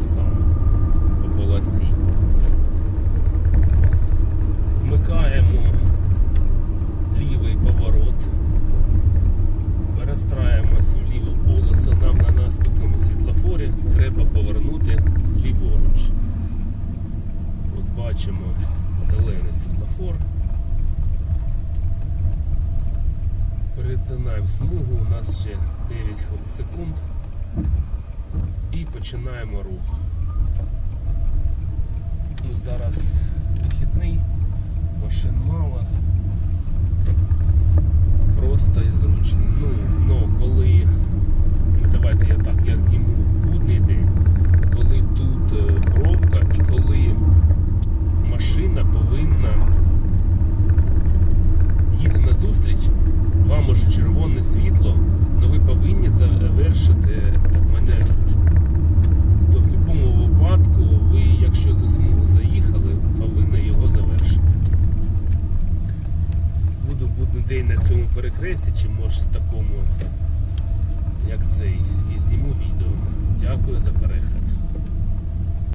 полосам по полосі. Вмикаємо лівий поворот. Перестраюємось в ліву полосу. Нам на наступному світлофорі треба повернути ліворуч. От бачимо зелений світлофор. Перетинаємо смугу, у нас ще 9 секунд. Починаємо рух. Ну, зараз вихідний, машин мало. Просто і зручно. Ну, ну коли. ну, Давайте я так, я зніму будний день, коли тут е, пробка і коли машина повинна їде на зустріч, вам уже червоне світло, але ви повинні завершити мене. То в будь-якому випадку ви, якщо за смугу заїхали, повинні його завершити. День на цьому перехресті, чи може такому, як цей, і зніму відео. Дякую за перегляд.